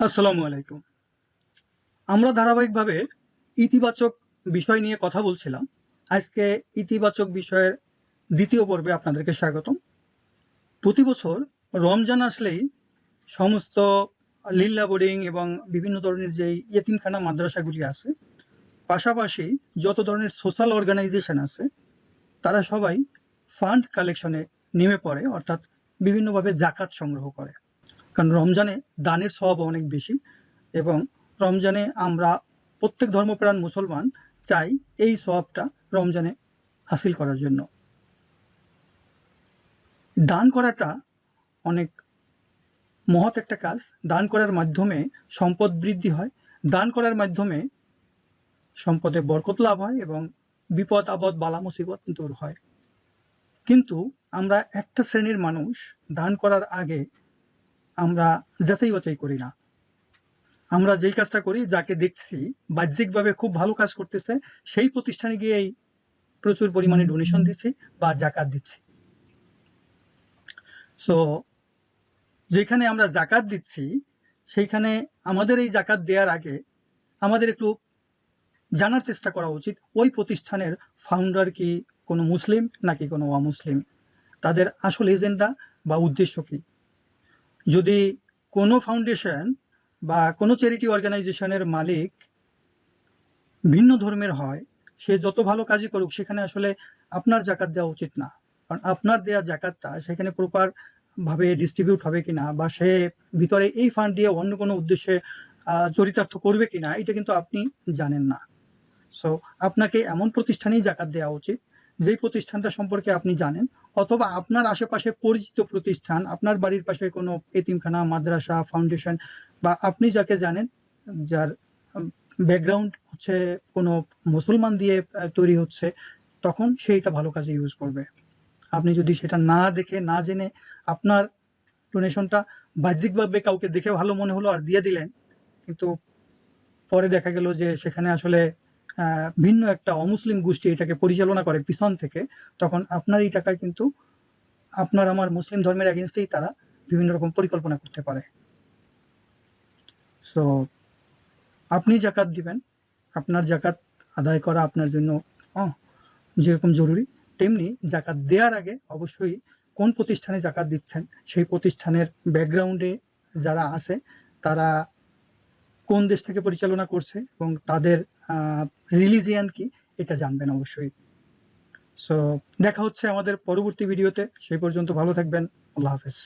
আসসালামু আলাইকুম। আমরা ধারাবাহিকভাবে ইতিবাচক বিষয় নিয়ে কথা বলছিলাম। আজকে ইতিবাচক বিষয়ের দ্বিতীয় পর্বে আপনাদেরকে স্বাগতম। প্রতি বছর রমজান আসলেই সমস্ত লিল্লা বোর্ডিং এবং বিভিন্ন ধরনের যে ইয়েতিমখানা মাদ্রাসাগুলি আছে, পাশাপাশি যত ধরনের সোশ্যাল অর্গানাইজেশন আছে, তারা সবাই ফান্ড কালেকশনে নেমে পড়ে, অর্থাৎ বিভিন্নভাবে জাকাত সংগ্রহ করে। কারণ রমজানে দানের স্বভাব অনেক বেশি এবং রমজানে আমরা প্রত্যেক ধর্মপ্রাণ মুসলমান চাই এই স্বভাবটা রমজানে হাসিল করার জন্য। দান করাটা অনেক মহৎ একটা কাজ। দান করার মাধ্যমে সম্পদ বৃদ্ধি হয়। দান করার মাধ্যমে সম্পদে বরকত লাভ হয় এবং বিপদ, আপদ, বালা, মুসিবত দূর হয়। কিন্তু আমরা একটা শ্রেণির মানুষ, দান করার আগে আমরা যাচাই বাছাই করি না। আমরা যেই কাজটা করি, যাকে দেখছি, বাহ্যিকভাবে খুব ভালো কাজ করতেছে, সেই প্রতিষ্ঠানে গিয়েই প্রচুর পরিমাণে ডোনেশন দিচ্ছি বা জাকাত দিচ্ছি। সো যেখানে আমরা জাকাত দিচ্ছি, সেইখানে আমাদের এই জাকাত দেওয়ার আগে আমাদের একটু জানার চেষ্টা করা উচিত, ওই প্রতিষ্ঠানের ফাউন্ডার কি কোনো মুসলিম নাকি কোনো অমুসলিম? তাদের আসল এজেন্ডা বা উদ্দেশ্য কি? যদি কোনো ফাউন্ডেশন বা কোনো চ্যারিটি অর্গানাইজেশনের মালিক ভিন্ন ধর্মের হয়, সে যত ভালো কাজই করুক, সেখানে আসলে আপনার জাকাত দেওয়া উচিত না। কারণ আপনার দেওয়া জাকাতটা সেখানে প্রপার ভাবে ডিস্ট্রিবিউট হবে কিনা বা সে ভিতরে এই ফান্ড দিয়ে অন্য কোনো উদ্দেশ্যে চরিতার্থ করবে কিনা, এটা কিন্তু আপনি জানেন না। সো আপনাকে এমন প্রতিষ্ঠানেই জাকাত দেওয়া উচিত যেই প্রতিষ্ঠানটা সম্পর্কে আপনি জানেন, অথবা আপনার আশেপাশে পরিচিত প্রতিষ্ঠান, আপনার বাড়ির পাশে কোনো এতিমখানা, মাদ্রাসা ফাউন্ডেশন বা আপনি যাকে জানেন, যার ব্যাকগ্রাউন্ড হচ্ছে কোনো মুসলমান দিয়ে তৈরি হচ্ছে, তখন সেইটা ভালো কাজে ইউজ করবে। আপনি যদি সেটা না দেখে, না জেনে আপনার ডোনেশনটা বাহ্যিকভাবে কাউকে দেখে ভালো মনে হলো আর দিয়ে দিলেন, কিন্তু পরে দেখা গেল যে সেখানে আসলে ভিন্ন একটা অমুসলিম গোষ্ঠী এটাকে পরিচালনা করে পিছন থেকে, তখন আপনার এই টাকায় কিন্তু আপনার আমার মুসলিম ধর্মের এগেনস্টেই তারা বিভিন্ন রকম পরিকল্পনা করতে পারে। সো আপনি জাকাত দিবেন, আপনার জাকাত আদায় করা আপনার জন্য যেরকম জরুরি, তেমনি জাকাত দেওয়ার আগে অবশ্যই কোন প্রতিষ্ঠানে জাকাত দিচ্ছেন, সেই প্রতিষ্ঠানের ব্যাকগ্রাউন্ডে যারা আছে, তারা কোন দেশ থেকে পরিচালনা করছে এবং তাদের রিলিজিয়ান কি, এটা জানবেন অবশ্যই। সো দেখা হচ্ছে আমাদের পরবর্তী ভিডিওতে সেই পর্যন্ত ভালো থাকবেন। আল্লাহ হাফেজ।